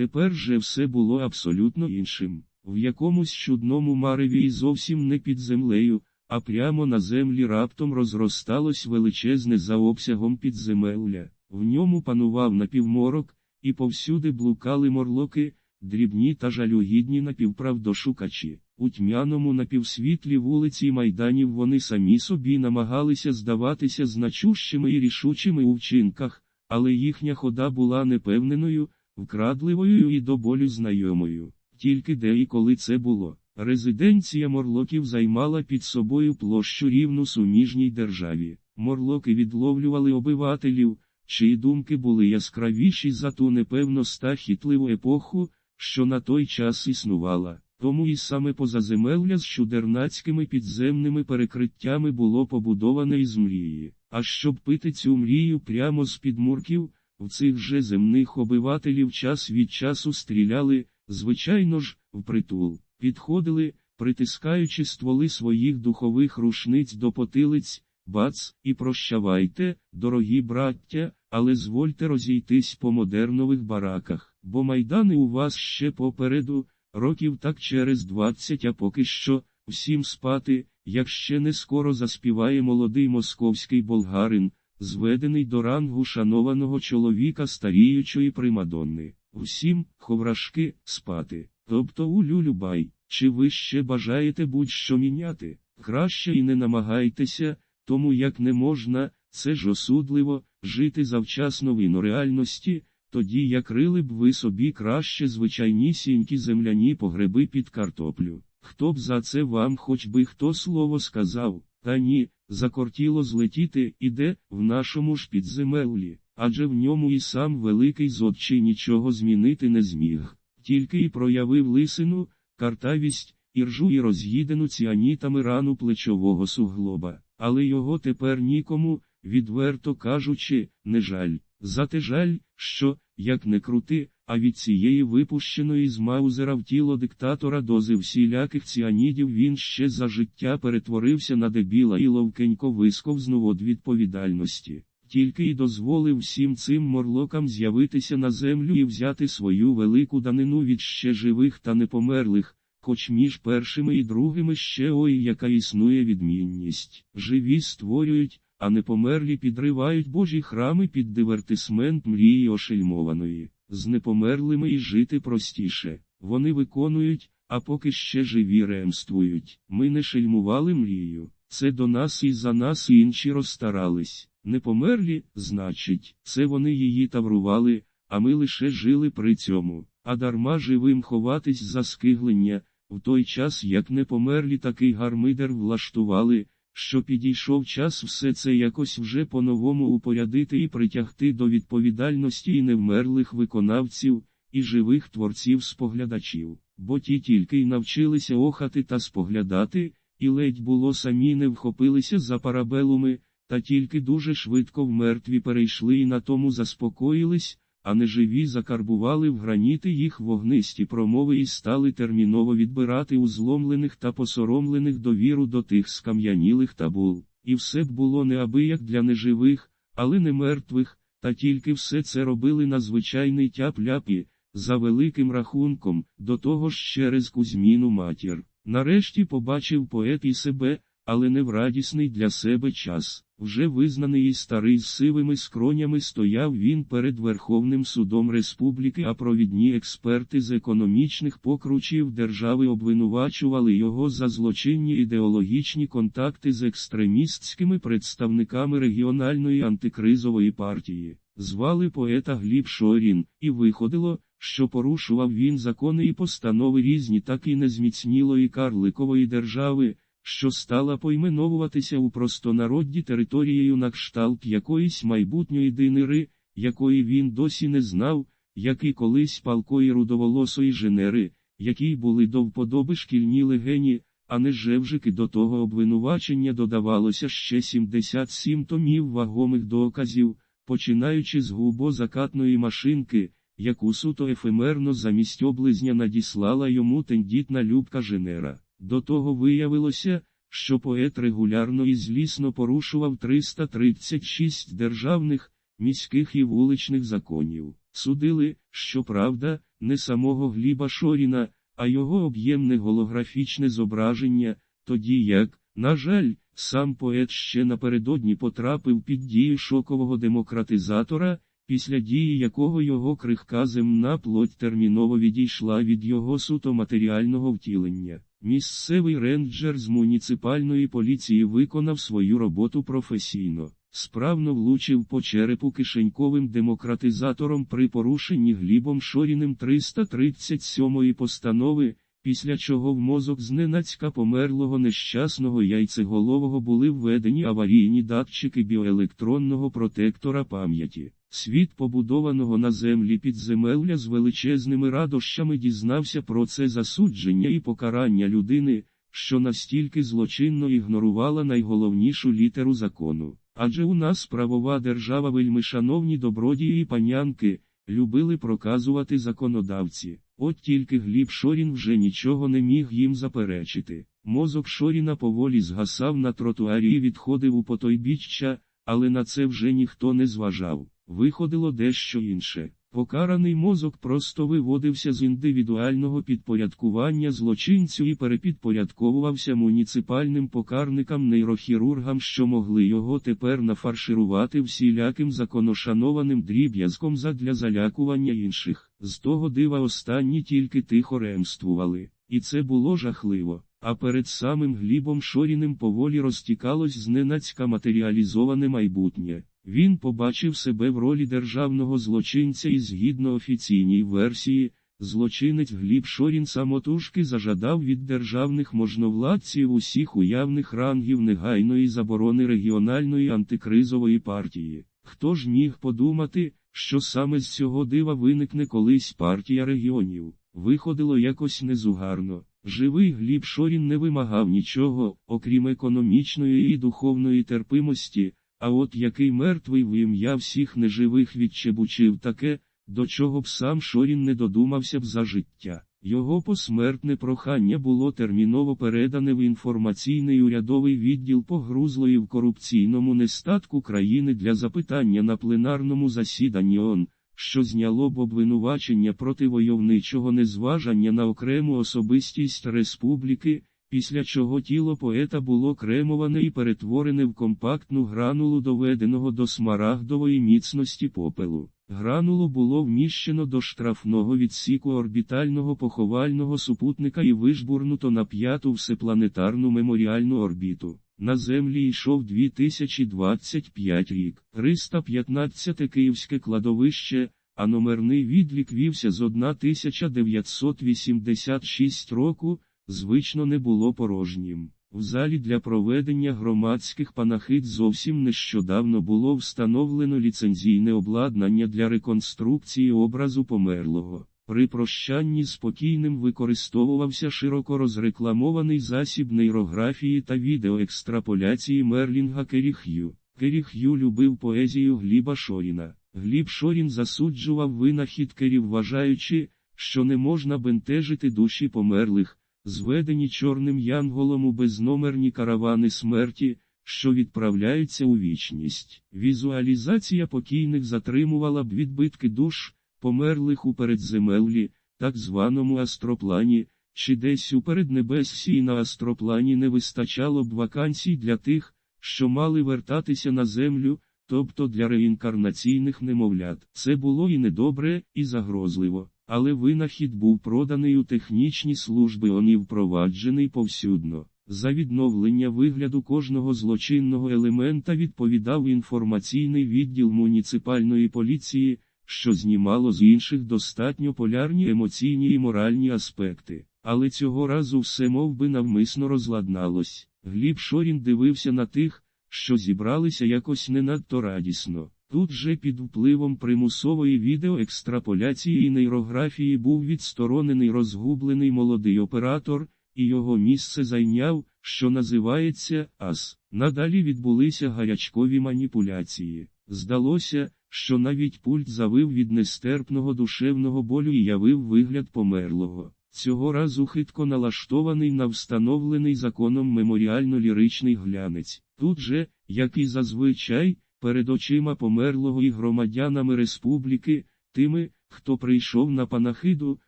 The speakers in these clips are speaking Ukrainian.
Тепер же все було абсолютно іншим. В якомусь чудному мареві і зовсім не під землею, а прямо на землі раптом розросталось величезне за обсягом підземелля. В ньому панував напівморок, і повсюди блукали морлоки, дрібні та жалюгідні напівправдошукачі. У тьмяному напівсвітлі вулиці й майданів вони самі собі намагалися здаватися значущими і рішучими у вчинках, але їхня хода була непевненою, вкрадливою і до болю знайомою. Тільки де і коли це було. Резиденція морлоків займала під собою площу рівну суміжній державі. Морлоки відловлювали обивателів, чиї думки були яскравіші за ту непевно стахітливу епоху, що на той час існувала. Тому і саме позаземелля з чудернацькими підземними перекриттями було побудоване із мрії. А щоб пити цю мрію прямо з підмурків, в цих же земних обивателів час від часу стріляли, звичайно ж, впритул, підходили, притискаючи стволи своїх духових рушниць до потилиць, бац, і прощавайте, дорогі браття, але звольте розійтись по модернових бараках, бо майдани у вас ще попереду, років так через двадцять, а поки що, всім спати, як ще не скоро заспіває молодий московський болгарин, зведений до рангу шанованого чоловіка старіючої примадонни. Всім, ховрашки, спати. Тобто у люлюбай, чи ви ще бажаєте будь-що міняти? Краще і не намагайтеся, тому як не можна, це ж осудливо, жити завчасно вино реальності, тоді як рили б ви собі краще звичайнісінькі земляні погреби під картоплю. Хто б за це вам хоч би хто слово сказав, та ні, закортіло злетіти іде в нашому ж підземеллі, адже в ньому і сам великий зодчий нічого змінити не зміг, тільки і проявив лисину, картавість, іржу і роз'їдену ціанітами рану плечового суглоба, але його тепер нікому, відверто кажучи, не жаль. Зате жаль, що, як не крути, а від цієї випущеної з маузера в тіло диктатора дози всіляких ціанідів він ще за життя перетворився на дебіла і ловкенько висковзнув від відповідальності, тільки й дозволив всім цим морлокам з'явитися на землю і взяти свою велику данину від ще живих та непомерлих, хоч між першими і другими ще ой, яка існує відмінність. Живі створюють, а непомерлі підривають божі храми під дивертисмент мрії ошельмованої. З непомерлими і жити простіше. Вони виконують, а поки ще живі ремствують. Ми не шельмували мрію. Це до нас і за нас інші розстарались. Непомерлі, значить, це вони її таврували, а ми лише жили при цьому. А дарма живим ховатись за скиглення, в той час як непомерлі такий гармидер влаштували що підійшов час все це якось вже по-новому упорядити і притягти до відповідальності і невмерлих виконавців, і живих творців-споглядачів, бо ті тільки й навчилися охати та споглядати, і ледь було самі не вхопилися за парабелуми, та тільки дуже швидко в мертві перейшли і на тому заспокоїлись, а неживі закарбували в граніти їх вогнисті промови і стали терміново відбирати у зломлених та посоромлених довіру до тих скам'янілих табул. І все б було неабияк для неживих, але не мертвих, та тільки все це робили на звичайний тяп-ляпі, за великим рахунком, до того ж через Кузьміну матір. Нарешті побачив поет і себе, але не в радісний для себе час. Вже визнаний і старий з сивими скронями стояв він перед Верховним судом республіки, а провідні експерти з економічних покручів держави обвинувачували його за злочинні ідеологічні контакти з екстремістськими представниками регіональної антикризової партії. Звали поета Гліб Шорін, і виходило, що порушував він закони і постанови різні так і незміцнілої карликової держави що стала пойменовуватися у простонародді територією на кшталт якоїсь майбутньої динири, якої він досі не знав, як і колись палкої рудоволосої женери, якій були до вподоби шкільні легені, а не жевжики до того обвинувачення додавалося ще 77 томів вагомих доказів, починаючи з губозакатної машинки, яку суто ефемерно замість облизня надіслала йому тендітна любка женера. До того виявилося, що поет регулярно і злісно порушував 336 державних, міських і вуличних законів. Судили, що правда, не самого Гліба Шоріна, а його об'ємне голографічне зображення, тоді як, на жаль, сам поет ще напередодні потрапив під дію шокового демократизатора, після дії якого його крихка земна плоть терміново відійшла від його суто матеріального втілення. Місцевий рейнджер з муніципальної поліції виконав свою роботу професійно, справно влучив по черепу кишеньковим демократизатором при порушенні глібом Шоріним 337-ї постанови, після чого в мозок зненацька померлого нещасного яйцеголового були введені аварійні датчики біоелектронного протектора пам'яті. Світ побудованого на землі підземелля з величезними радощами дізнався про це засудження і покарання людини, що настільки злочинно ігнорувала найголовнішу літеру закону. Адже у нас правова держава вельми шановні добродії і панянки, любили проказувати законодавці. От тільки Гліб Шорін вже нічого не міг їм заперечити. Мозок Шоріна поволі згасав на тротуарі і відходив у потойбіччя, але на це вже ніхто не зважав. Виходило дещо інше. Покараний мозок просто виводився з індивідуального підпорядкування злочинцю і перепідпорядковувався муніципальним покарникам-нейрохірургам, що могли його тепер нафарширувати всіляким законошанованим дріб'язком задля залякування інших. З того дива останні тільки тихо ремствували, і це було жахливо. А перед самим Глібом Шоріним поволі розтікалось зненацька матеріалізоване майбутнє. Він побачив себе в ролі державного злочинця і згідно офіційній версії, злочинець Гліб Шорін самотужки зажадав від державних можновладців усіх уявних рангів негайної заборони регіональної антикризової партії. Хто ж міг подумати, що саме з цього дива виникне колись партія регіонів? Виходило якось незугарно. Живий Гліб Шорін не вимагав нічого, окрім економічної і духовної терпимості. А от який мертвий в ім'я всіх неживих відчебучив таке, до чого б сам Шорін не додумався б за життя. Його посмертне прохання було терміново передане в інформаційний урядовий відділ погрузлої в корупційному нестатку країни для запитання на пленарному засіданні ООН, що зняло б обвинувачення проти войовничого незважання на окрему особистість республіки. Після чого тіло поета було кремоване і перетворене в компактну гранулу доведеного до смарагдової міцності попелу. Гранулу було вміщено до штрафного відсіку орбітального поховального супутника і вижбурнуто на п'яту всепланетарну меморіальну орбіту. На землі йшов 2025 рік, 315 київське кладовище, а номерний відлік вівся з 1986 року звично не було порожнім. В залі для проведення громадських панахид зовсім нещодавно було встановлено ліцензійне обладнання для реконструкції образу померлого. При прощанні спокійним використовувався широко розрекламований засіб нейрографії та відеоекстраполяції Мерлінга Керіх'ю. Керіх'ю любив поезію Гліба Шоріна. Гліб Шорін засуджував винахідкерів, вважаючи, що не можна бентежити душі померлих зведені чорним янголом у безномерні каравани смерті, що відправляються у вічність. Візуалізація покійних затримувала б відбитки душ, померлих у передземеллі, так званому астроплані, чи десь у переднебессі на астроплані не вистачало б вакансій для тих, що мали вертатися на землю. Тобто для реінкарнаційних немовлят це було і недобре, і загрозливо. Але винахід був проданий у технічні служби ОНІ впроваджений повсюдно. За відновлення вигляду кожного злочинного елемента відповідав інформаційний відділ муніципальної поліції, що знімало з інших достатньо полярні емоційні і моральні аспекти. Але цього разу все мов би навмисно розладналось. Гліб Шорін дивився на тих, що зібралися якось не надто радісно. Тут же під впливом примусової відеоекстраполяції і нейрографії був відсторонений розгублений молодий оператор, і його місце зайняв, що називається АС. Надалі відбулися гарячкові маніпуляції. Здалося, що навіть пульт завив від нестерпного душевного болю і явив вигляд померлого. Цього разу хитко налаштований на встановлений законом меморіально-ліричний глянець. Тут же, як і зазвичай, Перед очима померлого і громадянами республіки, Тими, хто прийшов на панахиду,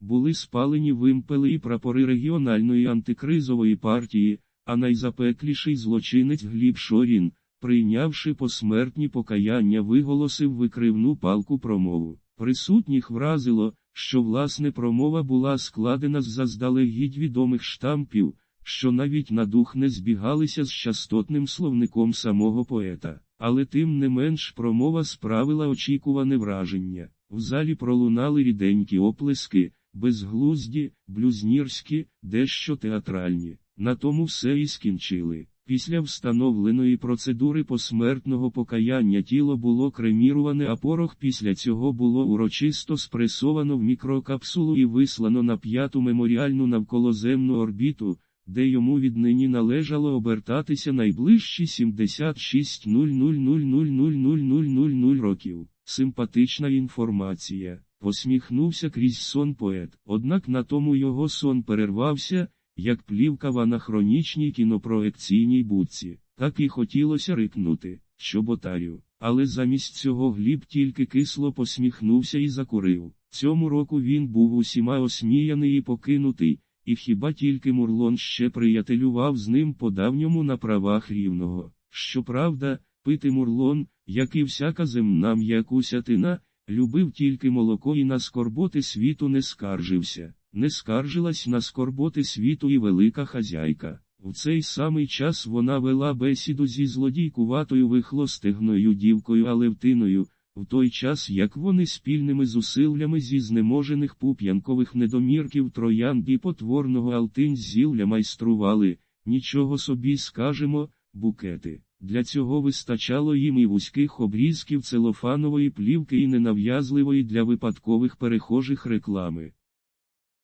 були спалені вимпели і прапори регіональної антикризової партії, а найзапекліший злочинець Гліб Шорін, прийнявши посмертні покаяння, виголосив викривну палку промову. Присутніх вразило, що власне промова була складена з заздалегідь відомих штампів, що навіть на дух не збігалися з частотним словником самого поета, але тим не менш промова справила очікуване враження. В залі пролунали ріденькі оплески, безглузді, блюзнірські, дещо театральні. На тому все і скінчили. Після встановленої процедури посмертного покаяння тіло було креміруване, а порох після цього було урочисто спресовано в мікрокапсулу і вислано на п'яту меморіальну навколоземну орбіту, де йому віднині належало обертатися найближчі 76 000000000 років. Симпатична інформація. Посміхнувся крізь сон поет. Однак на тому його сон перервався, як плівка в анахронічній кінопроекційній будці. Так і хотілося рикнути, чоботарю. Але замість цього Гліб тільки кисло посміхнувся і закурив. Цьому року він був усіма осміяний і покинутий, і хіба тільки Мурлон ще приятелював з ним по давньому на правах рівного. Щоправда, пити Мурлон, як і всяка земна м'якусятина, любив тільки молоко і на скорботи світу не скаржився. Не скаржилась на скорботи світу і велика хазяйка. В цей самий час вона вела бесіду зі злодійкуватою вихлостигною дівкою Алевтиною, в той час як вони спільними зусиллями зі знеможених пуп'янкових недомірків троянд і потворного алтинь зілля майстрували, нічого собі скажемо, букети. Для цього вистачало їм і вузьких обрізків целофанової плівки і ненав'язливої для випадкових перехожих реклами.